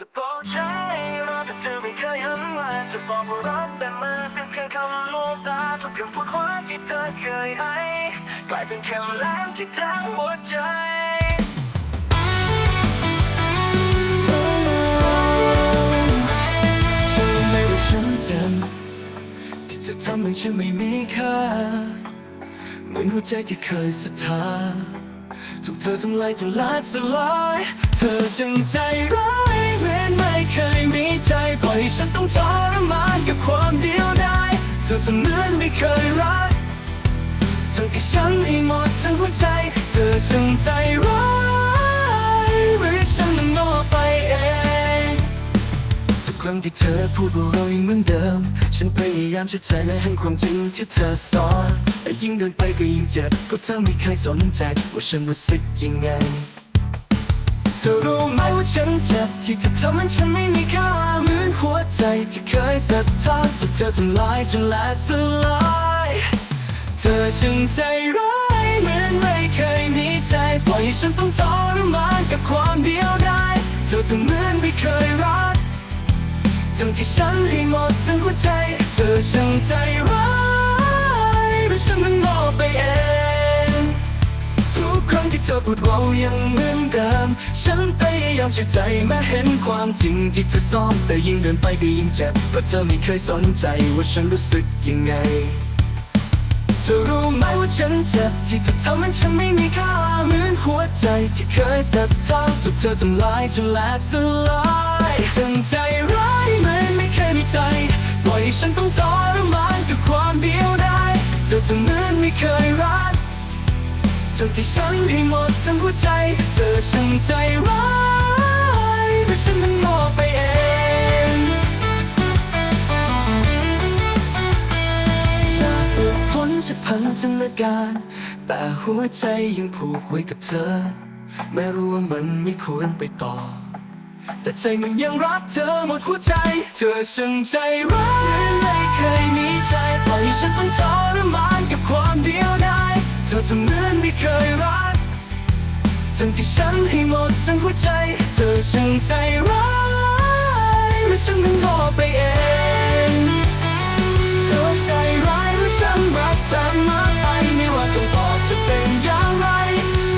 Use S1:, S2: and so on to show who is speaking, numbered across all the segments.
S1: จะบอกใช้รักแต่เธอไม่เคยหันมาจะบอกว่ารักแต่มาเป็นเพียงคำลวงตาทุกคำพูดความที่เธอเคยให้กลายเป็นแค่แรงที่ทั้งหัวใจเธอไม่ว่าฉันจำที่เธอทำให้ฉันไม่มีค่าเหมือนหัวใจที่เคยศรัทธาถูกเธอทำลายจนลาดสลาย อจึงใจร้ายเหมือนไม่เคยมีใจปล่อยให้ฉันต้องทรมานกับความเดียวดายเธอทำเหมือนไม่เคยรักทั้งที่ฉันให้หมดทั้งหัวใจ เธอจึงใจร้ายหรือฉันมันโง่ไปเองทุกครั้งที่เธอพูดว่าเรายังเหมือนเดิม ฉันพยายามเชื่อใจและให้ความจริงที่เธอสอนแต่ยิ่งเดินไปก็ยิ่งเจ็บก็เธอไม่เคยสนใจว่าฉันรู้สึกยังไง เธอรู้ไหมว่าฉันเจ็บที่เธอทำให้ฉันไม่มีค่าเหมือนหัวใจที่เคยศรัทธาที่เธอทำลายจนแหลกสลายเธอจึงใจร้ายเหมือนไม่เคยมีใจปล่อยให้ฉันต้องทรมานกับความเดียวดายเธอทำเหมือนไม่เคยรักทั้งที่ฉันให้หมดทั้งหัวใจ เธอช่างใจร้าย เธอพูดเรายังเหมือนเดิม ฉันพยายามเชื่อใจแม้เห็นความจริงที่เธอซ่อนแต่ยิ่งเดินไปก็ยิ่งเจ็บเพราะเธอไม่เคยสนใจว่าฉันรู้สึกยังไง เธอรู้ไหมว่าฉันเจ็บที่เธอทำให้ฉันไม่มีค่าเหมือนหัวใจที่เคยศรัทธาถูกเธอทำลายจนแหลกสลายทั้งใจร้ายเหมือนไม่เคยมีใจปล่อยฉันต้องทรมานกับความเดียวดายเธอทำเหมือนไม่เคยรัก ทั้งที่ฉันให้หมดทั้งหัวใจเธอช่างใจร้ายหรือฉันมันโง่ไปเองอยากหลุดพ้นจากพันธนาการ แต่หัวใจยังผูกไว้กับเธอแม้รู้ว่ามันไม่ควรไปต่อ แต่ใจมันยังรักเธอหมดหัวใจ เธอช่างใจร้ายไม่เคยมีใจปล่อยให้ฉันต้องทรมานกับความเดียวดาย อทำเหมือนไม่เคยรัก ทั้งที่ฉันให้หมดทั้งหัวใจ เธอช่างใจร้ายหรือฉันมันโง่ไปเองเธอใจร้ายหรือฉันรักเธอมากไปไม่ว่าต้องบอกจะเป็นอย่างไร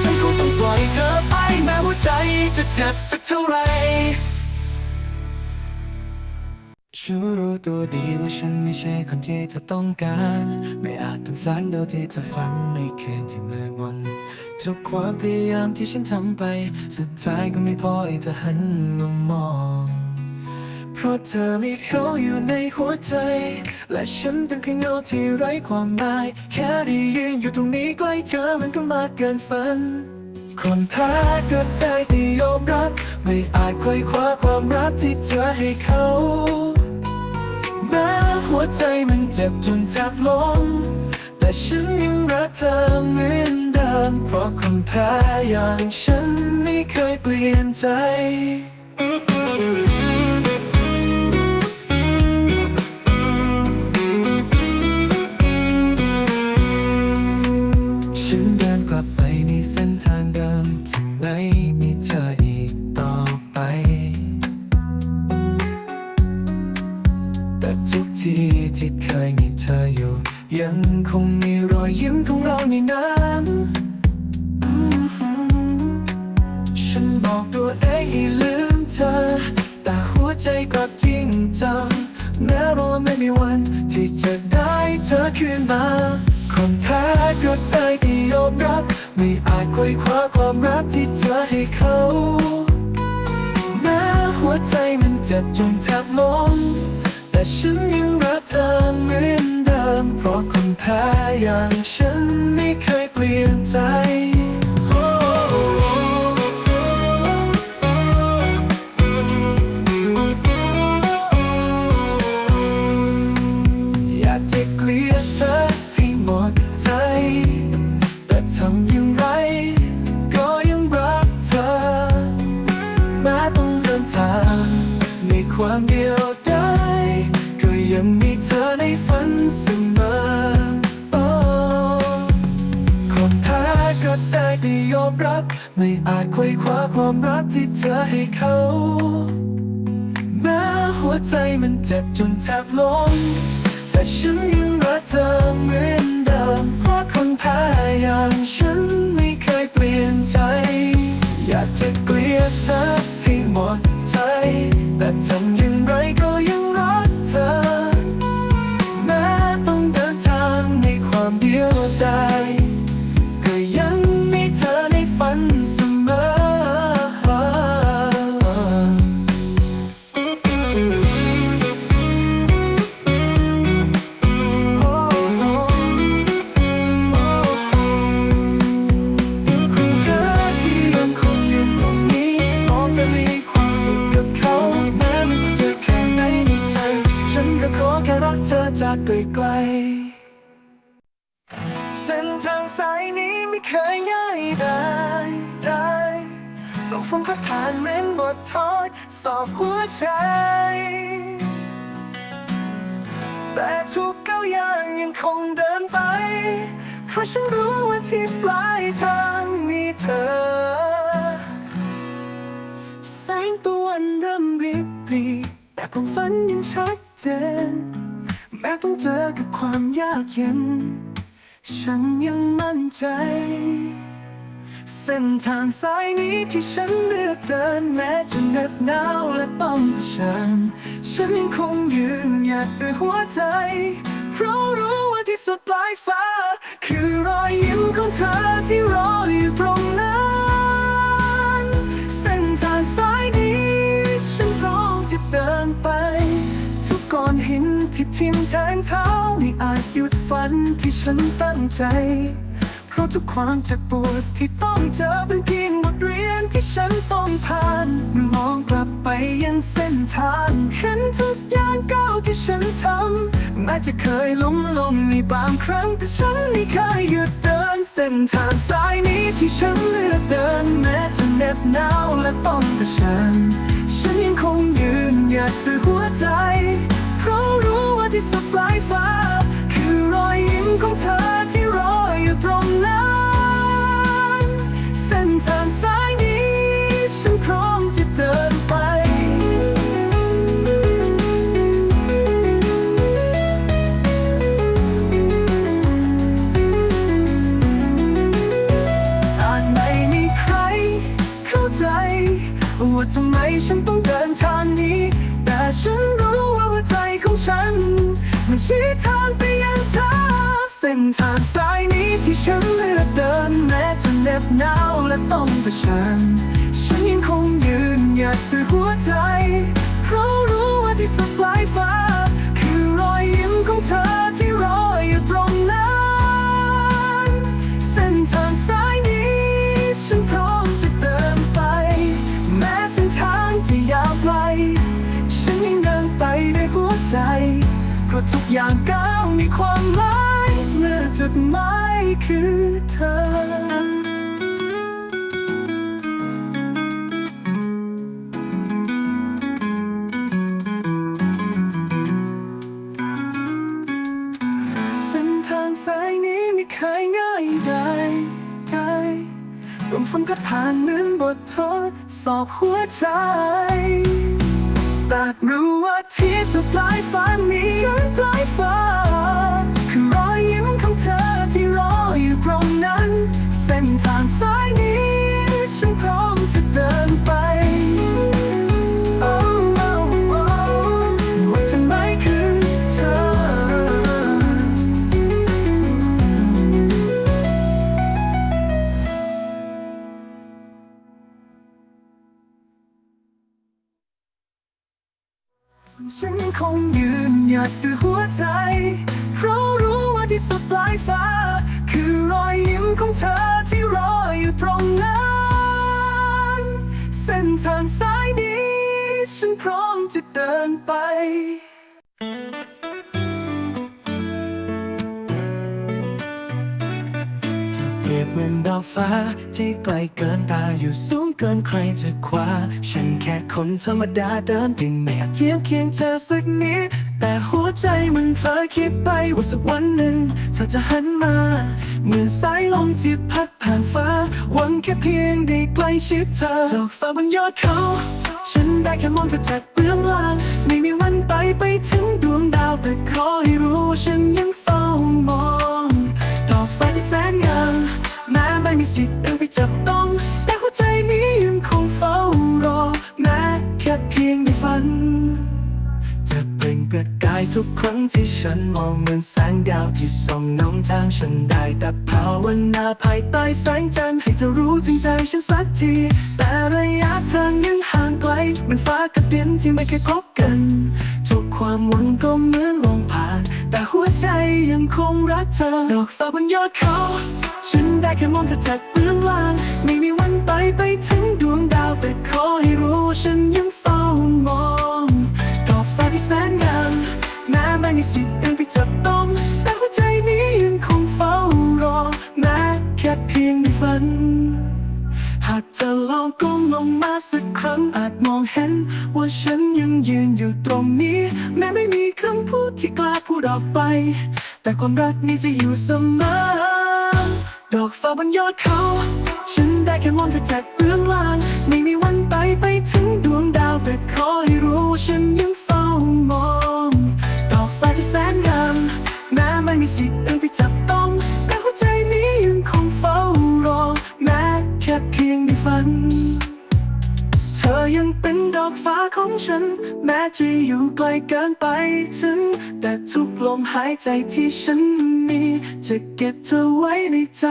S1: ฉันคงต้องปล่อยเธอไปแม้หัวใจจะเจ็บสักเท่าไหร่ ฉันรู้ตัวดีว่าฉันไม่ใช่คนที่เธอต้องการ ไม่อาจเป็นแสงเดียวที่เธอฝันในคืนที่มืดมนทุกความพยายามที่ฉันทำไป สุดท้ายก็ไม่พอให้เธอหันมามอง เพราะเธอมีเขาอยู่ในหัวใจ และฉันเป็นเพียงเงาที่ไร้ความหมาย แค่ได้ยืนอยู่ตรงนี้ใกล้เธอมันก็มากเกินฝันคนแพ้ก็ได้แต่ยอมรับ ไม่อาจควยคว้าความรักที่เธอให้เขา แม้หัวใจมันเจ็บจนแทบล้มแต่ฉันยังรักเธอเหมือนเดิมเพราะคนแพ้อย่างฉันไม่เคยเปลี่ยนใจ ไม่อาจควยคว้าความรักที่เธอให้เขา แม้หัวใจมันเจ็บจนแทบล้มแต่ฉันยังรักเธอเหมือนเดิมเพราะคนแพ้อย่างฉันไม่เคยเปลี่ยนใจ อาจควยคว้าความรักที่เธอให้เขา แม้หัวใจมันเจ็บจนแทบล้มแต่ฉันยังรักเธอเหมือนเดิมเพราะคนแพ้อย่างฉันไม่เคยเปลี่ยนใจ อยากจะเกลียดเธอให้หมดใจ แต่ทำ ต้องฟังพัดผ่านเหมือนบททอดสอบหัวใจ แต่ทุกก้าวย่างยังคงเดินไป เพราะฉันรู้ว่าที่ปลายทางมีเธอ แสงตะวันเริ่มริบหรีแต่ความฝันยังชัดเจน แม้ต้องเจอกับความยากเย็น ฉันยังมั่นใจ เส้นทางสายนี้ที่ฉันเลือกเดินแม้จะเหน็บหนาวและต้องเผชิญฉันยังคงยืนหยัดด้วยหัวใจ เพราะรู้ว่าที่สุดปลายฟ้า คือรอยยิ้มของเธอที่รออยู่ตรงนั้นเส้นทางสายนี้ ฉันพร้อมจะเดินไป ทุกก้อนหินที่ทิ่มแทงเท้าไม่อาจหยุดฝันที่ฉันตั้งใจ เพราะทุกความเจ็บปวดที่ต้องเจอเป็นเพียงบทเรียนที่ฉันต้องผ่าน มองกลับไปยังเส้นทางเห็นทุกอย่างก้าวที่ฉันทำแม้จะเคยล้มลงในบางครั้งแต่ฉันไม่เคยหยุดเดิน เส้นทางสายนี้ที่ฉันเลือกเดินแม้จะเหน็บหนาวและต้องเผชิญฉันยังคงยืนหยัดด้วยหัวใจ เพราะรู้ว่าที่สุดปลายฟ้า คือรอยยิ้มของเธอที่ ออยู่ตรงนั้นเส้นทางสายนี้ฉันพร้อมจะเดินไป อาจไม่มีใครเข้าใจ ว่าทำไมฉันต้องเดินทางนี้ แต่ฉันรู้ว่าหัวใจของฉัน มันชี้ทางไปยังเธอเส้นทางสายนี้ ที่ฉันเลือกเดินแม้จะเหน็บหนาวและต้องเผชิญฉันยังคงยืนหยัดด้วยหัวใจเพราะรู้ว่าที่สุดปลายฟ้า คือรอยยิ้มของเธอที่รออยู่ตรงนั้นเส้นทางสายนี้ฉันพร้อมจะเดินไป แม้เส้นทางจะยาวไกลฉันยังเดินไปด้วยหัวใจเพราะทุกอย่างก้าวมีความหมาย จุดหมายคือเธอส้นทางสายนี้ไม่เคยง่ายได้ได้ลมฝนก็ผ่านเหมือนบททดสอบหัวใจแต่รู้ว่าที่สุดปลายฟ้ามีสุดปลายฟ้า ทางสายนี้ ฉันพร้อมจะเดินไปโอ้โอ้โอ้ว่าทำไมคือเธอ ฉันยังคงยืนหยัดด้วยหัวใจ เพราะรู้ว่าที่สุดปลายฟ้า คือรอยยิ้มของเธอที่รออยู่ตรงนั้นเส้นทางสายนี้ ฉันพร้อมจะเดินไปเปรียบเหมือนดอกฟ้าที่ไกลเกินตาอยู่สูงเกินใครจะคว้า ฉันแค่คนธรรมดาเดินดิ่งไม่อาจเทียบเคียงเธอสักนิด แต่หัวใจมันเผลอคิดไปว่าสักวันหนึ่งเธอจะหันมา เหมือนสายลมที่พัดผ่านฟ้า หวังแค่เพียงได้ใกล้ชิดเธอดอกฟ้าบนยอดเขา ฉันได้แค่มองเธอจากเบื้องล่าง ไม่มีวันไต่ไปถึงดวงดาวแต่ขอให้รู้ว่าฉันยัง ฉันมองเหมือนแสงดาวที่ส่องนำทางฉันได้ แต่ภาวนาภายใต้แสงจันทร์ให้เธอรู้ถึงใจฉันสักที แต่ระยะทางยังห่างไกลเหมันฟ้ากับดินที่ไม่เคยพบกัน ทุกความหวังก็เหมือนลมผ่าน แต่หัวใจยังคงรักเธอ ดอกฟ้าบนยอดเขา ฉันได้แค่มองเธอจากเบื้องล่าง ไม่มีวันไปไปถึงดวงดาวแต่ขอให้รู้ฉันยัง จะลองก้มลงมาสักครั้งอาจมองเห็น ว่าฉันยังยืนอยู่ตรงนี้ แม้ไม่มีคำพูดที่กล้าพูดออกไป แต่ความรักนี้จะอยู่เสมอ ดอกฟ้าบนยอดเขา ฉันได้แค่มองเธอจากเบื้องล่าง ไม่มีวันไปไปถึงดวงดาวแต่ขอให้รู้ว่าฉันยัง เธอยังเป็นดอกฟ้าของฉัน แม้จะอยู่ไกลเกินไปถึง แต่ทุกลมหายใจที่ฉันมี จะเก็บเธอไว้ในใจ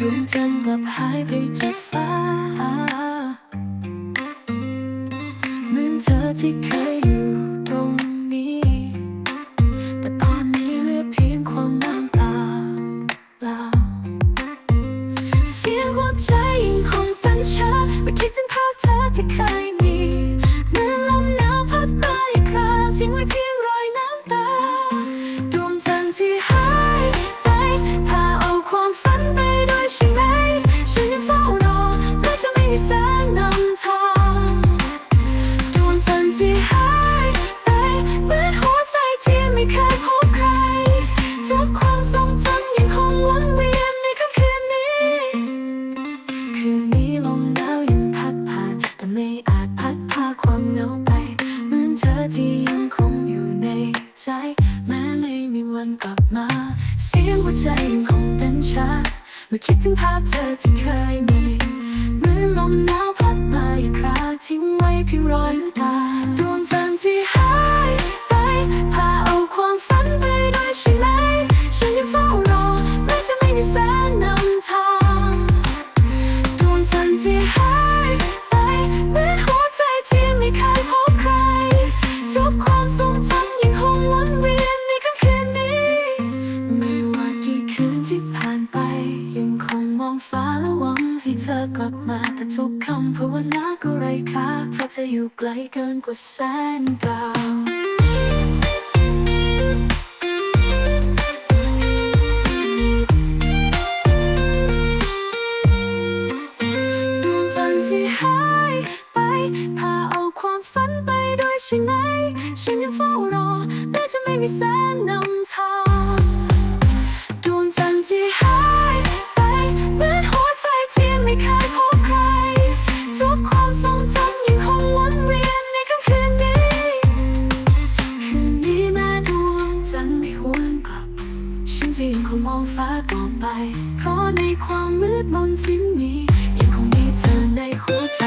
S2: ดวงจันทร์กลับหายไปจากฟ้าเหมือนเธอที่เคยอยู่ ที่ยังคงอยู่ในใจ แม้ไม่มีวันกลับมา เสียงหัวใจยังคงเต้นช้าเมื่อคิดถึงภาพเธอที่เคยมีเหมือนลมหนาวพัดมาอีกคราทิ้งไว้เพียงรอยน้ำตาดวงจันทร์ที่ กว่าแสงดาวดวงจันทร์ที่หายไป พาเอาความฝันไปด้วยใช่ไหม ฉันยังเฝ้ารอแม้จะไม่มีแสงนำ ในความมืดมนที่มียังคงมีเธอในหัวใจ